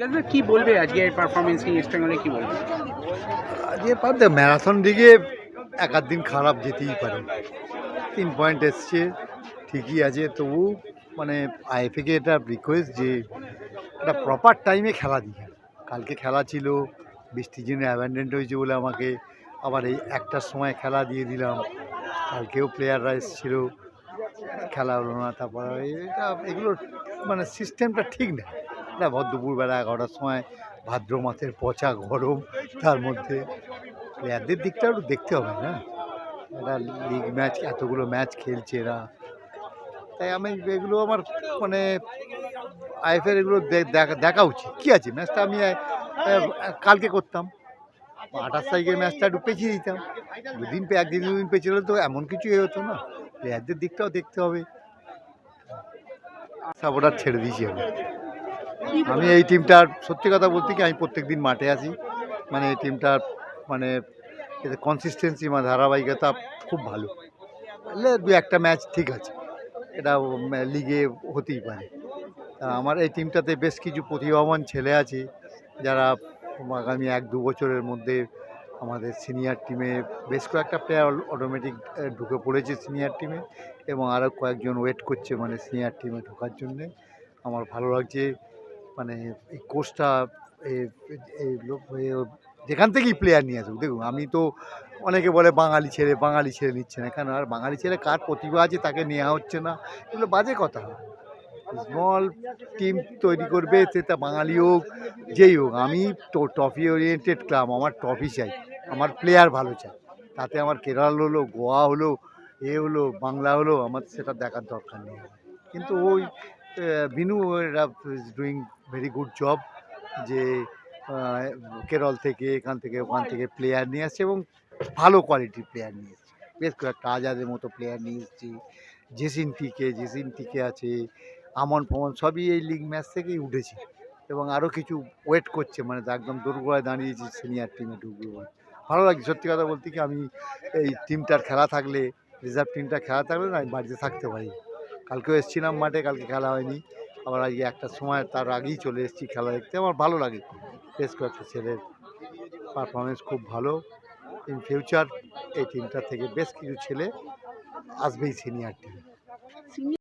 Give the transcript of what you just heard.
জিজ্ঞাসা কি বলবে আজকে এই পারফরমেন্স নিয়ে ইস্ট কি বলবে? আজকে পারতে ম্যারাথন দিকে এক আধ দিন খারাপ যেতেই পারে। তিন পয়েন্ট এসছে, ঠিকই আছে তবু মানে আইএফএকে এটা রিকোয়েস্ট যে একটা প্রপার টাইমে খেলা দিয়ে কালকে খেলা ছিল, বৃষ্টির জন্য অ্যাভেন্ডেন্ট হয়েছে বলে আমাকে, আবার এই একটার সময় খেলা দিয়ে দিলাম। কালকেও প্লেয়াররা এসেছিল, খেলা হলো না, তারপর এটা, এগুলো মানে সিস্টেমটা ঠিক না এটা ভর দুপুরবেলা এগারোটার সময় ভাদ্র মাসের পচা গরম, তার মধ্যে প্লেয়ারদের দিকটা একটু দেখতে হবে না? একটা লিগ ম্যাচ এতগুলো ম্যাচ খেলছে এরা। তাই আমি এগুলো আমার মানে আইএফএর এগুলো দেখা উচিত। কী আছে? ম্যাচটা আমি কালকে করতাম। আঠাশ তারিখের ম্যাচটা একটু পেছিয়ে দিতাম। দুদিন পে, একদিন দুদিন পেছিয়ে হলে তো এমন কিছু এ হতো না। প্লেয়ারদের দিকটাও দেখতে হবে। সাপোর্টার ছেড়ে দিয়েছি আমি। আমি এই টিমটার সত্যি কথা বলতে কি, আমি প্রত্যেক দিন মাঠে আসি মানে এই টিমটার মানে কনসিস্টেন্সি মানে ধারাবাহিকতা খুব ভালো। দু একটা ম্যাচ ঠিক আছে। এটা লিগে হতেই পারে। আমার এই টিমটাতে বেশ কিছু প্রতিভাবান ছেলে আছে, যারা আগামী এক দু বছরের মধ্যে আমাদের সিনিয়র টিমে বেশ কয়েকটা প্লেয়ার অটোমেটিক ঢুকে পড়েছে সিনিয়র টিমে এবং আরও কয়েকজন ওয়েট করছে মানে সিনিয়র টিমে ঢোকার জন্যে। আমার ভালো লাগছে। মানে এই কোর্সটা যেখান থেকেই প্লেয়ার নিয়ে আসুক, দেখুন, আমি তো অনেকে বলে বাঙালি ছেলে বাঙালি ছেলে নিচ্ছে না, কেন? আর বাঙালি ছেলে কার প্রতিভা আছে তাকে নেওয়া হচ্ছে না, এগুলো বাজে কথা। স্মল টিম তৈরি করবে সেটা বাঙালি হোক, যেই হোক, আমি তো ট্রফি ওরিয়েন্টেড ক্লাব আমার ট্রফি চাই, আমার প্লেয়ার ভালো চাই, তাতে আমার কেরল হলো, গোয়া হলো, এ হলো, বাংলা হলো, আমার সেটা দেখার দরকার নেই। কিন্তু ওই Binu doing very good job যে কেরল থেকে এখান থেকে ওখান থেকে প্লেয়ার নিয়ে আসছে এবং ভালো কোয়ালিটির প্লেয়ার নিয়ে এসছে বেশ কয়েকটা আজাদের মতো প্লেয়ার নিয়ে এসেছি। জেসিন টিকে জেসিন টিকে আছে, আমন ফমন সবই এই লিগ ম্যাচ থেকেই উঠেছে এবং আরও কিছু ওয়েট করছে মানে একদম দুর্গলায় দাঁড়িয়েছে সিনিয়র টিমে ঢুকবে ভালো লাগছে, সত্যি কথা বলতে কি আমি এই টিমটার খেলা থাকলে রিজার্ভ টিমটা খেলা থাকলে না আমি বাড়িতে থাকতে পারি। কালকেও এসেছিলাম মাঠে, কালকে খেলা হয়নি। আবার আজকে একটা সময় তার আগেই চলে এসেছি খেলা দেখতে। আমার ভালো লাগে। বেশ কয়েকটা ছেলের পারফরমেন্স খুব ভালো। ইন ফিউচার এই টিমটা থেকে বেশ কিছু ছেলে আসবেই সিনিয়র টিমে